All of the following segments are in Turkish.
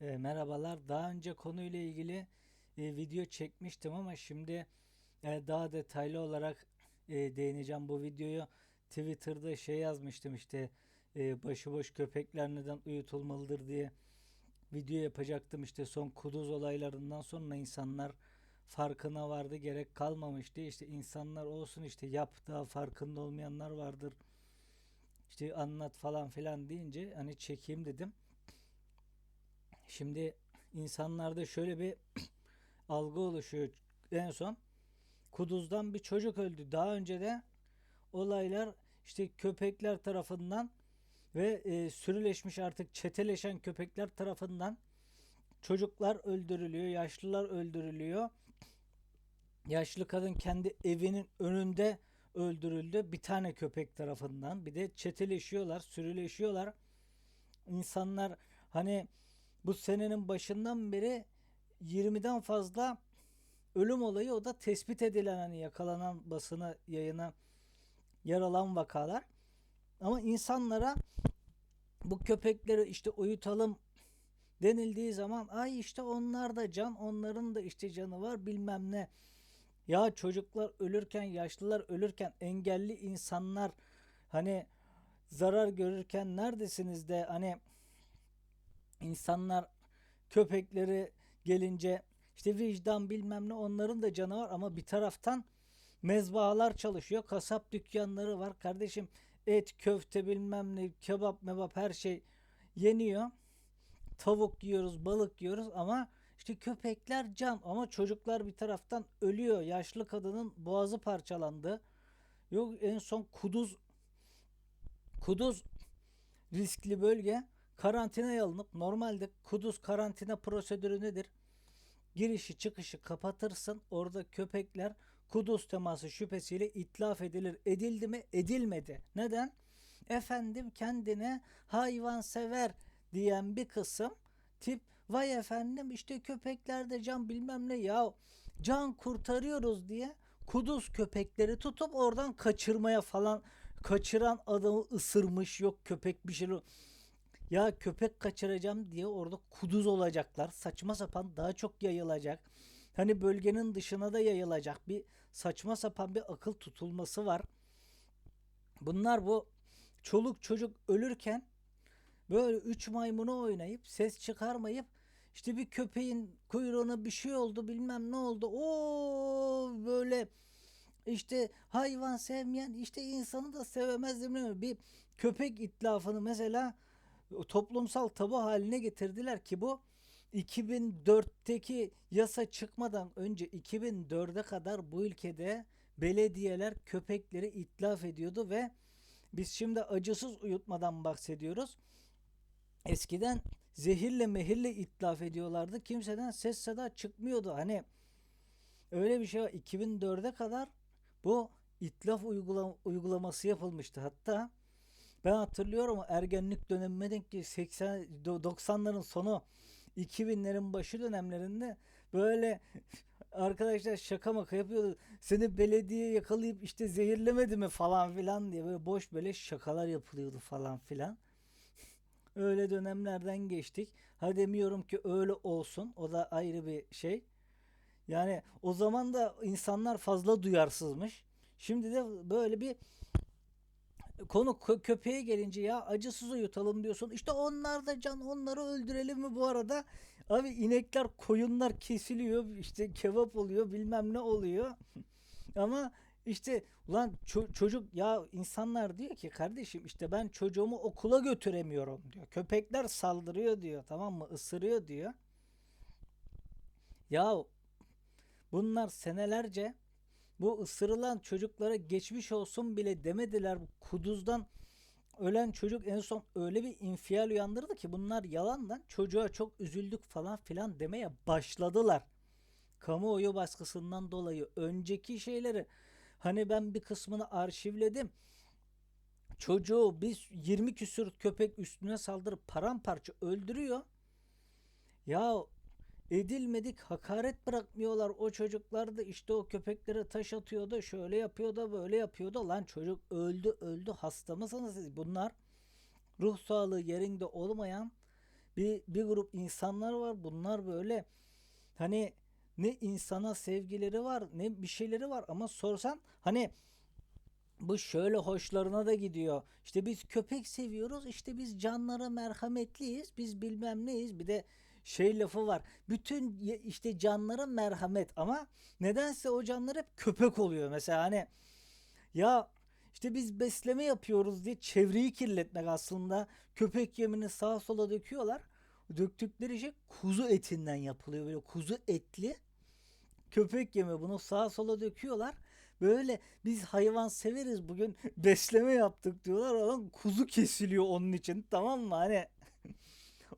E, merhabalar. Daha önce konuyla ilgili e, video çekmiştim ama şimdi e, daha detaylı olarak e, değineceğim. Bu videoyu Twitter'da şey yazmıştım işte e, başıboş köpekler neden uyutulmalıdır diye video yapacaktım. İşte son kuduz olaylarından sonra insanlar farkına vardı gerek kalmamıştı. İşte insanlar olsun işte yap daha farkında olmayanlar vardır. İşte anlat falan filan deyince hani çekeyim dedim. Şimdi insanlarda şöyle bir algı oluşuyor. En son kuduzdan bir çocuk öldü. Daha önce de olaylar işte köpekler tarafından ve e, sürüleşmiş artık çeteleşen köpekler tarafından çocuklar öldürülüyor, yaşlılar öldürülüyor. Yaşlı kadın kendi evinin önünde öldürüldü bir tane köpek tarafından. Bir de çeteleşiyorlar, sürüleşiyorlar. İnsanlar hani bu senenin başından beri 20'den fazla ölüm olayı o da tespit edilen hani yakalanan basına yayına yer alan vakalar. Ama insanlara bu köpekleri işte uyutalım denildiği zaman ay işte onlar da can onların da işte canı var bilmem ne. Ya çocuklar ölürken yaşlılar ölürken engelli insanlar hani zarar görürken neredesiniz de hani insanlar köpekleri gelince işte vicdan bilmem ne onların da canı var ama bir taraftan mezbahalar çalışıyor. Kasap dükkanları var. Kardeşim et, köfte bilmem ne, kebap, mebap her şey yeniyor. Tavuk yiyoruz, balık yiyoruz ama işte köpekler can ama çocuklar bir taraftan ölüyor. Yaşlı kadının boğazı parçalandı. Yok en son kuduz kuduz riskli bölge karantinaya alınıp normalde kuduz karantina prosedürü nedir? Girişi çıkışı kapatırsın. Orada köpekler kuduz teması şüphesiyle itlaf edilir. Edildi mi? Edilmedi. Neden? Efendim kendine hayvan sever diyen bir kısım tip vay efendim işte köpeklerde can bilmem ne ya can kurtarıyoruz diye kuduz köpekleri tutup oradan kaçırmaya falan kaçıran adamı ısırmış yok köpek bir şey ya köpek kaçıracağım diye orada kuduz olacaklar. Saçma sapan daha çok yayılacak. Hani bölgenin dışına da yayılacak bir saçma sapan bir akıl tutulması var. Bunlar bu çoluk çocuk ölürken böyle üç maymunu oynayıp ses çıkarmayıp işte bir köpeğin kuyruğuna bir şey oldu bilmem ne oldu. O böyle işte hayvan sevmeyen işte insanı da sevemez değil mi? Bir köpek itlafını mesela toplumsal tabu haline getirdiler ki bu 2004'teki yasa çıkmadan önce 2004'e kadar bu ülkede belediyeler köpekleri itlaf ediyordu ve biz şimdi acısız uyutmadan bahsediyoruz. Eskiden zehirle mehirle itlaf ediyorlardı. Kimseden ses seda çıkmıyordu. Hani öyle bir şey var. 2004'e kadar bu itlaf uygulama, uygulaması yapılmıştı. Hatta ben hatırlıyorum ergenlik dönemime denk ki 80 90'ların sonu 2000'lerin başı dönemlerinde böyle arkadaşlar şaka maka yapıyordu. Seni belediye yakalayıp işte zehirlemedi mi falan filan diye böyle boş böyle şakalar yapılıyordu falan filan. Öyle dönemlerden geçtik. Ha demiyorum ki öyle olsun. O da ayrı bir şey. Yani o zaman da insanlar fazla duyarsızmış. Şimdi de böyle bir konu kö- köpeğe gelince ya acısız uyutalım diyorsun. İşte onlar da can onları öldürelim mi bu arada? Abi inekler koyunlar kesiliyor işte kebap oluyor bilmem ne oluyor. Ama işte ulan ço- çocuk ya insanlar diyor ki kardeşim işte ben çocuğumu okula götüremiyorum diyor. Köpekler saldırıyor diyor tamam mı ısırıyor diyor. Ya bunlar senelerce bu ısırılan çocuklara geçmiş olsun bile demediler. Kuduzdan ölen çocuk en son öyle bir infial uyandırdı ki bunlar yalandan çocuğa çok üzüldük falan filan demeye başladılar. Kamuoyu baskısından dolayı önceki şeyleri hani ben bir kısmını arşivledim. Çocuğu biz 20 küsür köpek üstüne saldırıp paramparça öldürüyor. Ya edilmedik hakaret bırakmıyorlar o çocuklar da işte o köpeklere taş atıyor da şöyle yapıyor da böyle yapıyor da lan çocuk öldü öldü hasta mısınız siz bunlar ruh sağlığı yerinde olmayan bir bir grup insanlar var. Bunlar böyle hani ne insana sevgileri var ne bir şeyleri var ama sorsan hani bu şöyle hoşlarına da gidiyor. İşte biz köpek seviyoruz. işte biz canlara merhametliyiz. Biz bilmem neyiz. Bir de şey lafı var. Bütün işte canlara merhamet ama nedense o canlar hep köpek oluyor. Mesela hani ya işte biz besleme yapıyoruz diye çevreyi kirletmek aslında. Köpek yemini sağa sola döküyorlar. Döktükleri şey kuzu etinden yapılıyor. Böyle kuzu etli köpek yemi bunu sağa sola döküyorlar. Böyle biz hayvan severiz bugün besleme yaptık diyorlar. Adam kuzu kesiliyor onun için tamam mı? Hani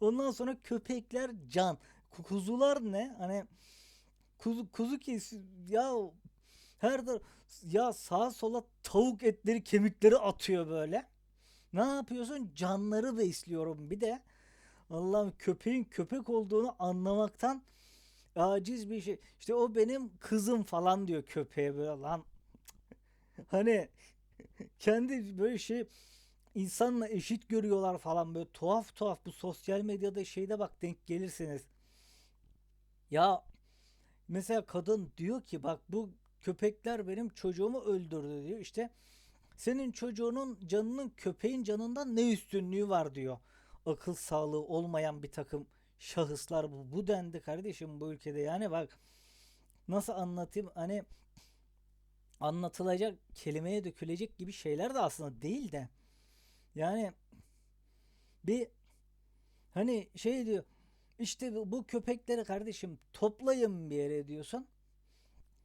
ondan sonra köpekler can. Ku- Kuzular ne? Hani kuzu kuzu kes ya her tar- ya sağa sola tavuk etleri kemikleri atıyor böyle. Ne yapıyorsun? Canları besliyorum. Bir de Allah'ım köpeğin köpek olduğunu anlamaktan aciz bir şey. İşte o benim kızım falan diyor köpeğe böyle lan. Hani kendi böyle şey insanla eşit görüyorlar falan böyle tuhaf tuhaf bu sosyal medyada şeyde bak denk gelirsiniz. Ya mesela kadın diyor ki bak bu köpekler benim çocuğumu öldürdü diyor. İşte senin çocuğunun canının köpeğin canından ne üstünlüğü var diyor. Akıl sağlığı olmayan bir takım şahıslar bu. Bu dendi kardeşim bu ülkede. Yani bak nasıl anlatayım hani anlatılacak kelimeye dökülecek gibi şeyler de aslında değil de yani bir hani şey diyor işte bu köpekleri kardeşim toplayın bir yere diyorsun.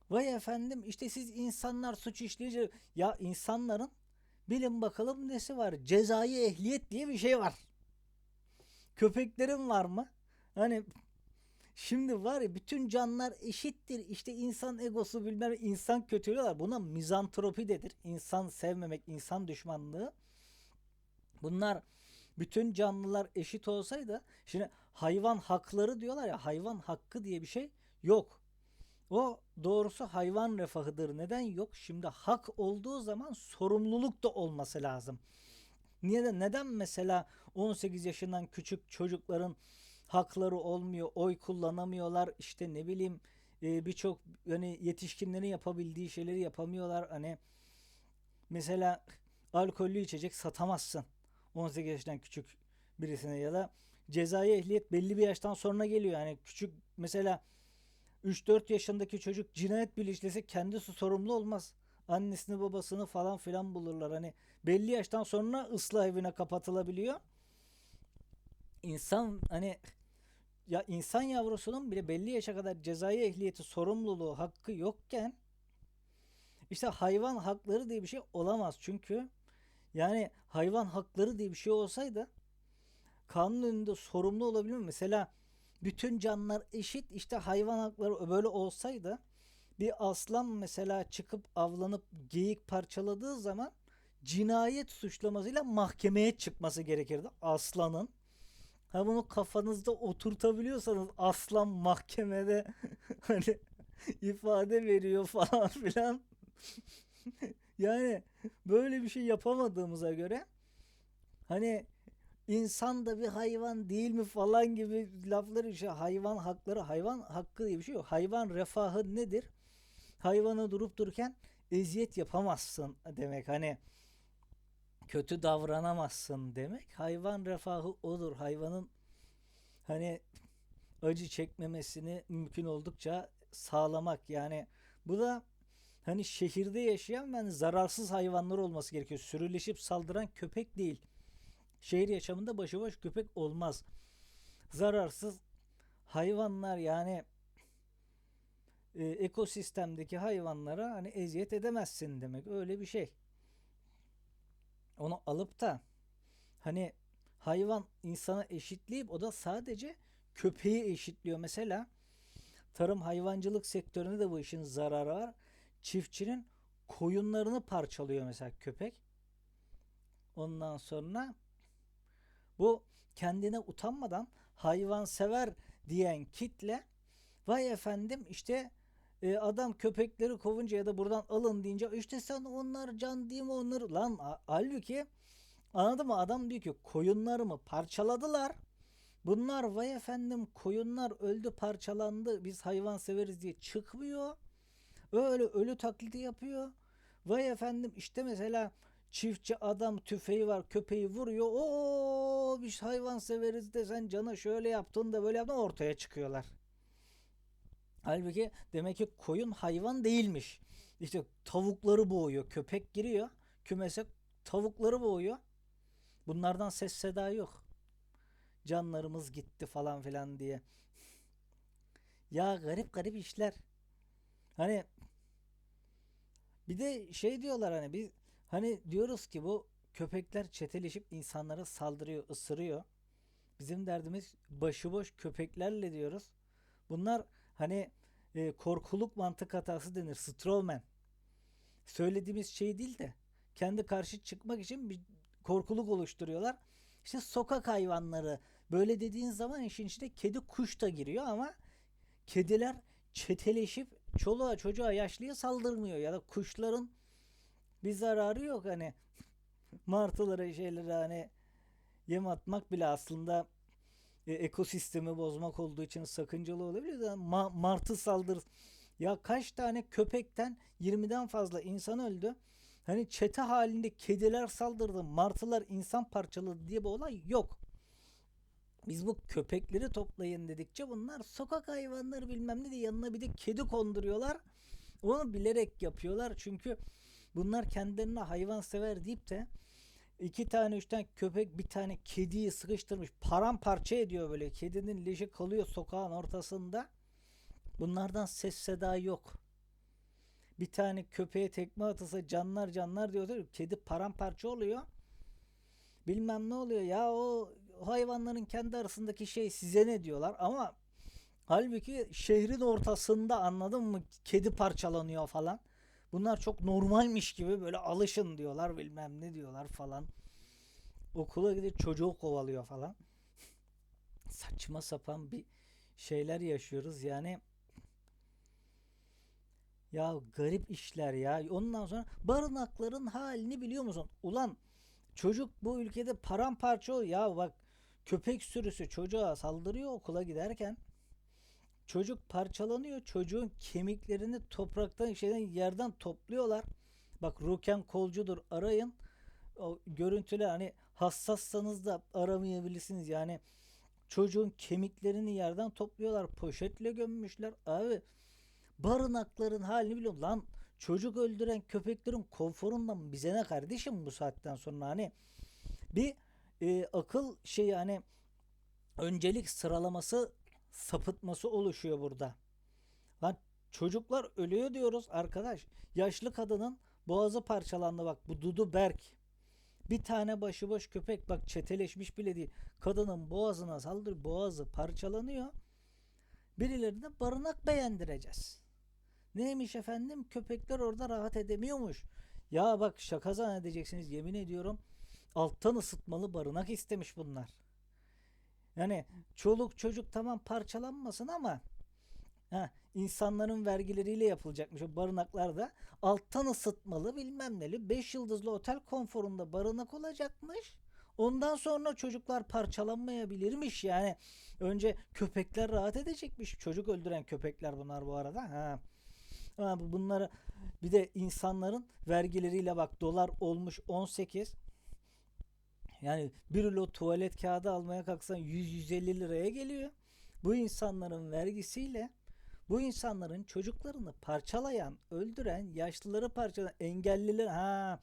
Vay efendim işte siz insanlar suç işleyecek. Ya insanların bilin bakalım nesi var? Cezai ehliyet diye bir şey var. Köpeklerin var mı? Hani şimdi var ya bütün canlar eşittir. İşte insan egosu bilmem insan kötülüyorlar. Buna mizantropi dedir. İnsan sevmemek, insan düşmanlığı. Bunlar bütün canlılar eşit olsaydı şimdi hayvan hakları diyorlar ya hayvan hakkı diye bir şey yok. O doğrusu hayvan refahıdır. Neden yok? Şimdi hak olduğu zaman sorumluluk da olması lazım. Niye de neden mesela 18 yaşından küçük çocukların hakları olmuyor, oy kullanamıyorlar, işte ne bileyim e, birçok hani yetişkinlerin yapabildiği şeyleri yapamıyorlar. Hani mesela alkollü içecek satamazsın 18 yaşından küçük birisine ya da cezai ehliyet belli bir yaştan sonra geliyor. Yani küçük mesela 3-4 yaşındaki çocuk cinayet bile işlese kendisi sorumlu olmaz. Annesini babasını falan filan bulurlar. Hani belli yaştan sonra ıslah evine kapatılabiliyor. İnsan hani ya insan yavrusunun bile belli yaşa kadar cezai ehliyeti sorumluluğu hakkı yokken işte hayvan hakları diye bir şey olamaz. Çünkü yani hayvan hakları diye bir şey olsaydı kanun önünde sorumlu olabilir mi? Mesela bütün canlılar eşit işte hayvan hakları böyle olsaydı bir aslan mesela çıkıp avlanıp geyik parçaladığı zaman cinayet suçlamasıyla mahkemeye çıkması gerekirdi aslanın. Ha bunu kafanızda oturtabiliyorsanız aslan mahkemede hani ifade veriyor falan filan. Yani böyle bir şey yapamadığımıza göre hani insan da bir hayvan değil mi falan gibi lafları işte hayvan hakları hayvan hakkı diye bir şey yok. Hayvan refahı nedir? Hayvana durup dururken eziyet yapamazsın demek. Hani kötü davranamazsın demek. Hayvan refahı odur. Hayvanın hani acı çekmemesini mümkün oldukça sağlamak. Yani bu da hani şehirde yaşayan ve hani zararsız hayvanlar olması gerekiyor. Sürüleşip saldıran köpek değil. Şehir yaşamında başıboş köpek olmaz. Zararsız hayvanlar yani e, ekosistemdeki hayvanlara hani eziyet edemezsin demek. Öyle bir şey. Onu alıp da hani hayvan insana eşitleyip o da sadece köpeği eşitliyor. Mesela tarım hayvancılık sektöründe de bu işin zararı var. Çiftçinin koyunlarını parçalıyor mesela köpek. Ondan sonra bu kendine utanmadan hayvansever diyen kitle vay efendim işte e, adam köpekleri kovunca ya da buradan alın deyince işte sen onlar can değil mi onları lan halbuki anladın mı adam diyor ki koyunlarımı parçaladılar Bunlar vay efendim koyunlar öldü parçalandı biz hayvan severiz diye çıkmıyor. Öyle ölü taklidi yapıyor. Vay efendim işte mesela çiftçi adam tüfeği var köpeği vuruyor. O biz hayvan severiz de sen cana şöyle yaptın da böyle yaptın ortaya çıkıyorlar. Halbuki demek ki koyun hayvan değilmiş. İşte tavukları boğuyor. Köpek giriyor kümese tavukları boğuyor. Bunlardan ses seda yok. Canlarımız gitti falan filan diye. Ya garip garip işler. Hani bir de şey diyorlar hani biz hani diyoruz ki bu köpekler çeteleşip insanlara saldırıyor, ısırıyor. Bizim derdimiz başıboş köpeklerle diyoruz. Bunlar hani e, korkuluk mantık hatası denir. Strawman. Söylediğimiz şey değil de kendi karşı çıkmak için bir korkuluk oluşturuyorlar. İşte sokak hayvanları böyle dediğin zaman işin içine kedi kuş da giriyor ama kediler çeteleşip çoluğa çocuğa yaşlıya saldırmıyor ya da kuşların bir zararı yok hani martılara şeylere hani yem atmak bile aslında e, ekosistemi bozmak olduğu için sakıncalı olabilir de ma- martı saldırı ya kaç tane köpekten 20'den fazla insan öldü. Hani çete halinde kediler saldırdı, martılar insan parçaladı diye bir olay yok. Biz bu köpekleri toplayın dedikçe bunlar sokak hayvanları bilmem ne diye yanına bir de kedi konduruyorlar. Onu bilerek yapıyorlar çünkü bunlar kendilerine hayvan sever deyip de iki tane üç tane köpek bir tane kediyi sıkıştırmış paramparça ediyor böyle. Kedinin leşi kalıyor sokağın ortasında. Bunlardan ses seda yok. Bir tane köpeğe tekme atılsa canlar canlar diyor. Kedi paramparça oluyor. Bilmem ne oluyor ya o hayvanların kendi arasındaki şey size ne diyorlar ama halbuki şehrin ortasında anladın mı kedi parçalanıyor falan. Bunlar çok normalmiş gibi böyle alışın diyorlar bilmem ne diyorlar falan. Okula gidip çocuğu kovalıyor falan. Saçma sapan bir şeyler yaşıyoruz yani. Ya garip işler ya. Ondan sonra barınakların halini biliyor musun? Ulan çocuk bu ülkede paramparça oluyor. Ya bak köpek sürüsü çocuğa saldırıyor okula giderken. Çocuk parçalanıyor. Çocuğun kemiklerini topraktan şeyden yerden topluyorlar. Bak Ruken Kolcudur arayın. O görüntüler hani hassassanız da aramayabilirsiniz. Yani çocuğun kemiklerini yerden topluyorlar. Poşetle gömmüşler. Abi barınakların halini biliyorum. Lan çocuk öldüren köpeklerin konforundan bize ne kardeşim bu saatten sonra hani bir e, akıl şey hani öncelik sıralaması sapıtması oluşuyor burada. Lan çocuklar ölüyor diyoruz arkadaş. Yaşlı kadının boğazı parçalandı bak bu Dudu Berk. Bir tane başıboş köpek bak çeteleşmiş bile değil. Kadının boğazına saldır boğazı parçalanıyor. Birilerine barınak beğendireceğiz. Neymiş efendim? Köpekler orada rahat edemiyormuş. Ya bak şaka zannedeceksiniz yemin ediyorum. Alttan ısıtmalı barınak istemiş bunlar. Yani çoluk çocuk tamam parçalanmasın ama ha, insanların vergileriyle yapılacakmış o barınaklarda alttan ısıtmalı bilmem neli 5 yıldızlı otel konforunda barınak olacakmış. Ondan sonra çocuklar parçalanmayabilirmiş yani. Önce köpekler rahat edecekmiş. Çocuk öldüren köpekler bunlar bu arada. Ha. Ha, bunları bir de insanların vergileriyle bak dolar olmuş 18. Yani bir kilo tuvalet kağıdı almaya kalksan 100-150 liraya geliyor. Bu insanların vergisiyle bu insanların çocuklarını parçalayan, öldüren, yaşlıları parçalayan, engelliler ha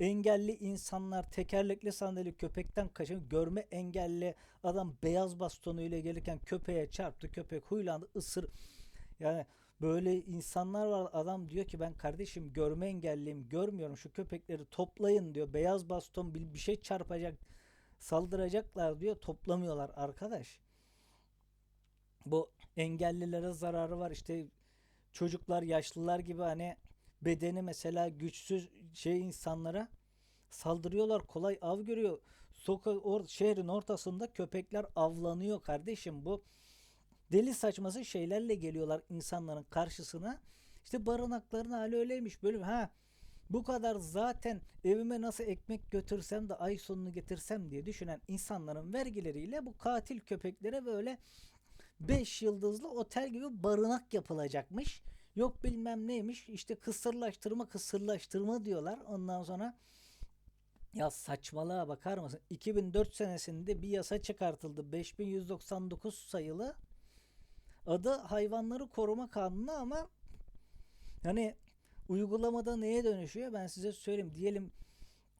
engelli insanlar tekerlekli sandalye köpekten kaçan görme engelli adam beyaz bastonuyla gelirken köpeğe çarptı. Köpek huylandı, ısır. Yani böyle insanlar var adam diyor ki ben kardeşim görme engelliyim görmüyorum şu köpekleri toplayın diyor. Beyaz baston bir, şey çarpacak saldıracaklar diyor toplamıyorlar arkadaş. Bu engellilere zararı var işte çocuklar yaşlılar gibi hani bedeni mesela güçsüz şey insanlara saldırıyorlar kolay av görüyor. Sokak or şehrin ortasında köpekler avlanıyor kardeşim bu deli saçması şeylerle geliyorlar insanların karşısına. İşte barınakların hali öyleymiş. Böyle ha bu kadar zaten evime nasıl ekmek götürsem de ay sonunu getirsem diye düşünen insanların vergileriyle bu katil köpeklere böyle 5 yıldızlı otel gibi barınak yapılacakmış. Yok bilmem neymiş işte kısırlaştırma kısırlaştırma diyorlar. Ondan sonra ya saçmalığa bakar mısın? 2004 senesinde bir yasa çıkartıldı. 5199 sayılı. Adı hayvanları koruma kanunu ama hani uygulamada neye dönüşüyor? Ben size söyleyeyim. Diyelim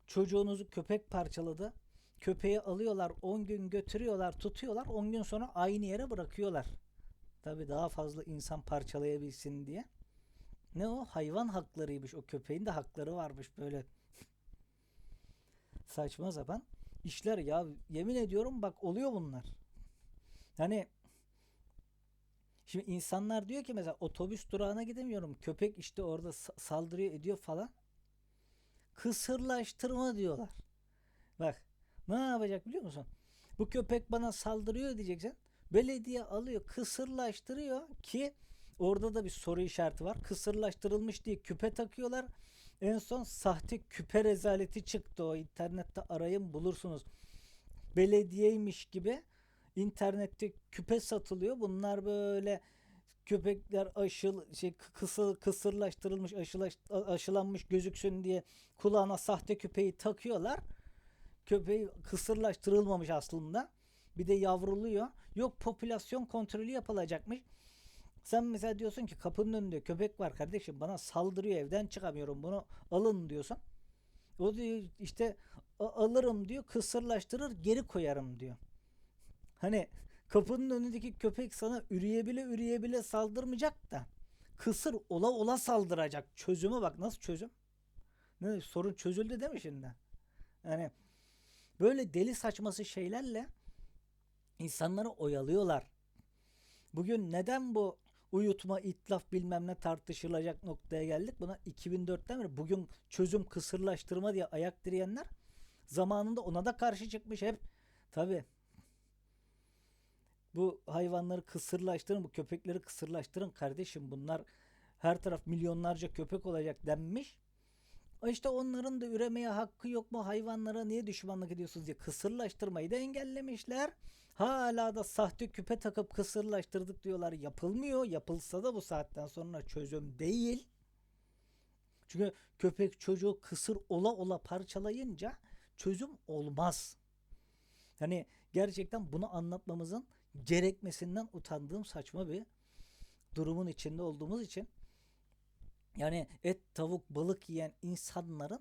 çocuğunuzu köpek parçaladı. Köpeği alıyorlar 10 gün götürüyorlar tutuyorlar 10 gün sonra aynı yere bırakıyorlar. Tabi daha fazla insan parçalayabilsin diye. Ne o? Hayvan haklarıymış. O köpeğin de hakları varmış böyle. Saçma sapan işler ya. Yemin ediyorum bak oluyor bunlar. Hani şimdi insanlar diyor ki mesela otobüs durağına gidemiyorum. Köpek işte orada sa- saldırıyor ediyor falan. Kısırlaştırma diyorlar. Bak ne yapacak biliyor musun? Bu köpek bana saldırıyor diyeceksin. Belediye alıyor kısırlaştırıyor ki orada da bir soru işareti var. Kısırlaştırılmış diye küpe takıyorlar. En son sahte küpe rezaleti çıktı o internette arayın bulursunuz. Belediyeymiş gibi internette küpe satılıyor. Bunlar böyle köpekler aşıl şey kısır, kısırlaştırılmış aşılaş, aşılanmış gözüksün diye kulağına sahte küpeyi takıyorlar. Köpeği kısırlaştırılmamış aslında. Bir de yavruluyor. Yok popülasyon kontrolü yapılacakmış. Sen mesela diyorsun ki kapının önünde köpek var kardeşim bana saldırıyor evden çıkamıyorum bunu alın diyorsun. O diyor işte "A- alırım diyor kısırlaştırır geri koyarım diyor. Hani kapının önündeki köpek sana üreyebile üreyebile saldırmayacak da kısır ola ola saldıracak. Çözümü bak nasıl çözüm? Ne, sorun çözüldü değil mi şimdi? Yani böyle deli saçması şeylerle insanları oyalıyorlar. Bugün neden bu uyutma, itlaf bilmem ne tartışılacak noktaya geldik? Buna 2004'ten beri bugün çözüm kısırlaştırma diye ayak direyenler zamanında ona da karşı çıkmış hep. Tabi bu hayvanları kısırlaştırın, bu köpekleri kısırlaştırın kardeşim. Bunlar her taraf milyonlarca köpek olacak denmiş. İşte onların da üremeye hakkı yok mu? Hayvanlara niye düşmanlık ediyorsunuz diye kısırlaştırmayı da engellemişler. Hala da sahte küpe takıp kısırlaştırdık diyorlar. Yapılmıyor. Yapılsa da bu saatten sonra çözüm değil. Çünkü köpek çocuğu kısır ola ola parçalayınca çözüm olmaz. Hani gerçekten bunu anlatmamızın gerekmesinden utandığım saçma bir durumun içinde olduğumuz için yani et, tavuk, balık yiyen insanların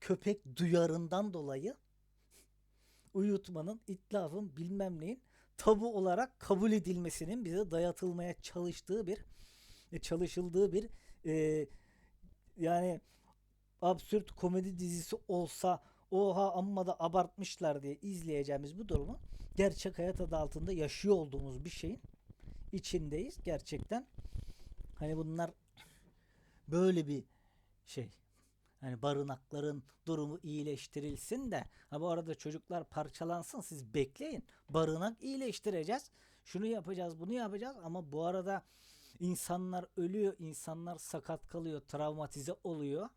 köpek duyarından dolayı uyutmanın, itlafın, bilmem neyin tabu olarak kabul edilmesinin bize dayatılmaya çalıştığı bir e, çalışıldığı bir e, yani absürt komedi dizisi olsa oha amma da abartmışlar diye izleyeceğimiz bu durumu gerçek hayat adı altında yaşıyor olduğumuz bir şeyin içindeyiz gerçekten. Hani bunlar böyle bir şey. Hani barınakların durumu iyileştirilsin de ha bu arada çocuklar parçalansın siz bekleyin. Barınak iyileştireceğiz. Şunu yapacağız, bunu yapacağız ama bu arada insanlar ölüyor, insanlar sakat kalıyor, travmatize oluyor.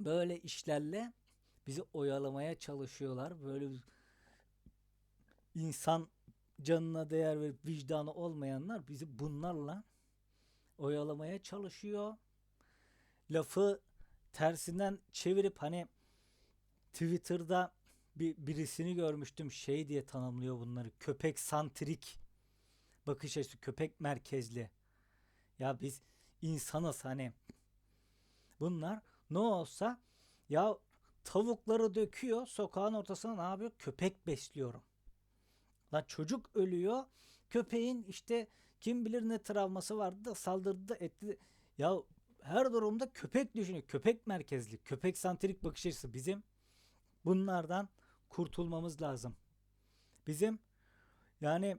Böyle işlerle bizi oyalamaya çalışıyorlar. Böyle insan canına değer ve vicdanı olmayanlar bizi bunlarla oyalamaya çalışıyor. Lafı tersinden çevirip hani Twitter'da bir birisini görmüştüm şey diye tanımlıyor bunları. Köpek santrik bakış açısı, köpek merkezli. Ya biz insanız hani. Bunlar ne olsa ya tavukları döküyor sokağın ortasına ne yapıyor? Köpek besliyorum. Lan çocuk ölüyor. Köpeğin işte kim bilir ne travması vardı da saldırdı da etti. Ya her durumda köpek düşünüyor. Köpek merkezli, köpek santrik bakış açısı bizim bunlardan kurtulmamız lazım. Bizim yani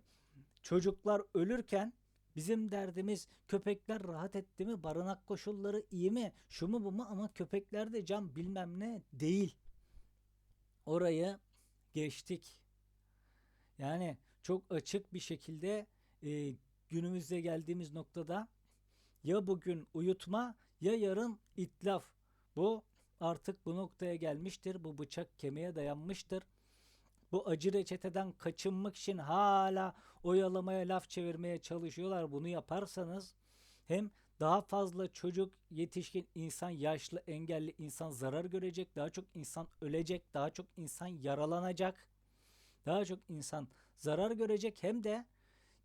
çocuklar ölürken bizim derdimiz köpekler rahat etti mi, barınak koşulları iyi mi, şu mu bu mu ama köpeklerde can bilmem ne değil. Orayı geçtik. Yani çok açık bir şekilde e, günümüzde geldiğimiz noktada ya bugün uyutma ya yarın itlaf. Bu artık bu noktaya gelmiştir. Bu bıçak kemiğe dayanmıştır. Bu acı reçeteden kaçınmak için hala oyalamaya laf çevirmeye çalışıyorlar. Bunu yaparsanız hem daha fazla çocuk, yetişkin insan, yaşlı, engelli insan zarar görecek. Daha çok insan ölecek. Daha çok insan yaralanacak. Daha çok insan zarar görecek. Hem de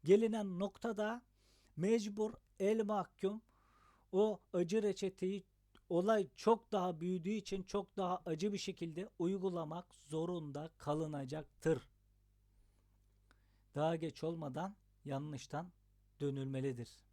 gelinen noktada mecbur el mahkum o acı reçeteyi olay çok daha büyüdüğü için çok daha acı bir şekilde uygulamak zorunda kalınacaktır. Daha geç olmadan yanlıştan dönülmelidir.